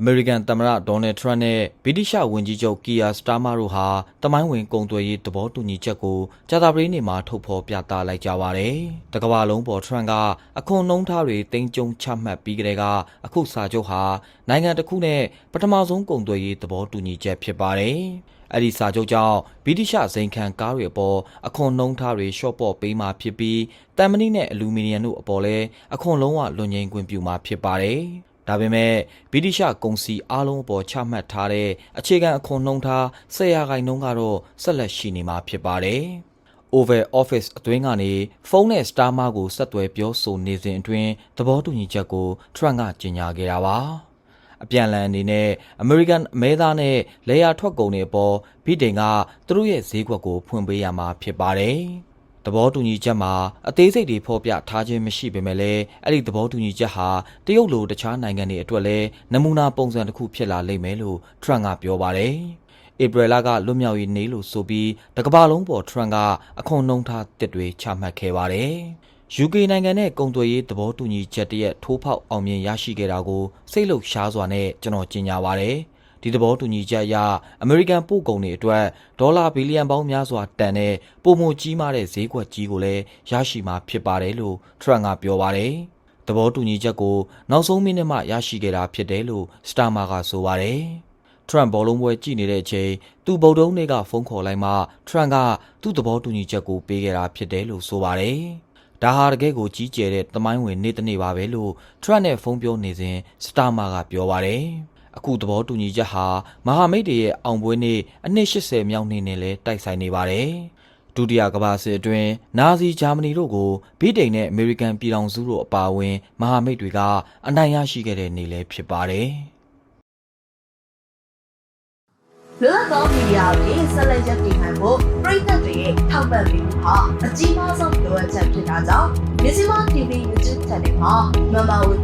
အမေရိကန်သမ္မတဒေါ်နယ်ထရန့်နဲ့ဗြိတိရှဝန်ကြီးချုပ်ကီယာစတာမာတို့ဟာတမိုင်းဝင်ကုန်သွယ်ရေးသဘောတူညီချက်ကိုကြာသပတေးနေ့မှာထုတ်ဖော်ပြသလိုက်ကြပါတယ်။တကမ္ဘာလုံးပေါ်ထရန့်ကအခွန်နှုံးထားတွေတင်းကျုံချမှတ်ပြီးကြတဲ့ကအခုစာချုပ်ဟာနိုင်ငံတစ်ခုနဲ့ပထမဆုံးကုန်သွယ်ရေးသဘောတူညီချက်ဖြစ်ပါတယ်။အဲ့ဒီစာချုပ်ကြောင့်ဗြိတိရှဇိမ်ခံကားတွေအပေါ်အခွန်နှုံးထားတွေရှော့ပေါ့ပေးမှာဖြစ်ပြီးတမ်မဏိနဲ့အလူမီနီယံတို့အပေါ်လည်းအခွန်လုံးဝလွန်ငင်းခွင့်ပြုမှာဖြစ်ပါတယ်။ ဒါပေမဲ့ဗြိတိရှကုန်စီအားလုံးအပေါ်ချမှတ်ထားတဲ့အခြေခံအခွန်နှုံးထား၁၀ရာခိုင်နှုန်းကတော့ဆက်လက်ရှိနေမှာဖြစ်ပါတယ်။ Oval Office အတွင်းကနေဖုန်းနဲ့ Starmer ကိုဆက်သွယ်ပြောဆိုနေစဉ်အတွင်းသဘောတူညီချက်ကို Trump ကကြေညာခဲ့တာပါ။အပြန်အလှန်အနေနဲ့ American အမဲသားနဲ့လေယာထွက်ကုန်တွေအပေါ်ဗြိတိန်ကသူတို့ရဲ့ဈေးကွက်ကိုဖွင့်ပေးရမှာဖြစ်ပါတယ်။ သဘောတူညီချက်မှာအသေးစိတ်တွေဖော်ပြထားခြင်းမရှိပေမဲ့လည်းအဲ့ဒီသဘောတူညီချက်ဟာတရုတ်လိုတခြားနိုင်ငံတွေအတွက်လည်းနမူနာပုံစံတစ်ခုဖြစ်လာလိမ့်မယ်လို့ Trump ကပြောပါတယ်။ဧပြီလကလွတ်မြောက်ရေးနေ့လို့ဆိုပြီးတကမ္ဘာလုံးပေါ်ထရန့်ကအခွန်နှုံးထားတစ်တွေချမှတ်ခဲ့ပါတယ်။ UK နိုင်ငံနဲ့ကုန်သွယ်ရေးသဘောတူညီချက်တရက်ထိုးဖောက်အောင်မြင်ရရှိခဲ့တာကိုစိတ်လှုပ်ရှားစွာနဲ့ကျွန်တော်ကြေညာပါတယ်။ ဒီသဘောတူညီချက်အရအမေရိကန်ပို့ကုန်တွေအတွက်ဒေါ်လာဘီလီယံပေါင်းများစွာတန်တဲ့ပုံမှုကြီးမားတဲ့ဈေးကွက်ကြီးကိုလည်းရရှိမှာဖြစ်ပါတယ်လို့ထရန့်ကပြောပါတယ်။သဘောတူညီချက်ကိုနောက်ဆုံးမိနစ်မှရရှိခဲ့တာဖြစ်တယ်လို့စတာမာကဆိုပါတယ်။ထရန့်ဘောလုံးပွဲကြည့်နေတဲ့အချိန်သူဗုဒ္ဓုံးနေ့ကဖုန်းခေါ်လိုက်မှထရန့်ကသူ့သဘောတူညီချက်ကိုပေးခဲ့တာဖြစ်တယ်လို့ဆိုပါတယ်။ဒါဟာတကယ့်ကိုကြီးကျယ်တဲ့သမိုင်းဝင်နေ့တစ်နေ့ပါပဲလို့ထရန့်နဲ့ဖုန်းပြောနေစဉ်စတာမာကပြောပါတယ်။ အခုသဘောတူညီချက်ဟာမဟာမိတ်တွေရဲ့အောင်ပွဲနေ့အနှစ်80မြောက်နေ့နဲ့လည်းတိုက်ဆိုင်နေပါတယ်။ဒုတိယကမ္ဘာစစ်အတွင်းနာဇီဂျာမနီတို့ကိုဗြိတိန်နဲ့အမေရိကန်ပြည်ထောင်စုတို့အပါအဝင်မဟာမိတ်တွေကအနိုင်ရရှိခဲ့တဲ့နေ့လည်းဖြစ်ပါတယ်။လွတ်လပ်သောမီဒီယာတွေဆက်လက်ရပ်တည်နိုင်ဖို့ပြည်သက်တွေရဲ့ထောက်ပံ့ပေးမှုဟာအကြီးမားဆုံးလိုအပ်ချက်ဖြစ်တာကြောင့်မြစီမ TV YouTube Channel မှာမမဝေပေးခြင်း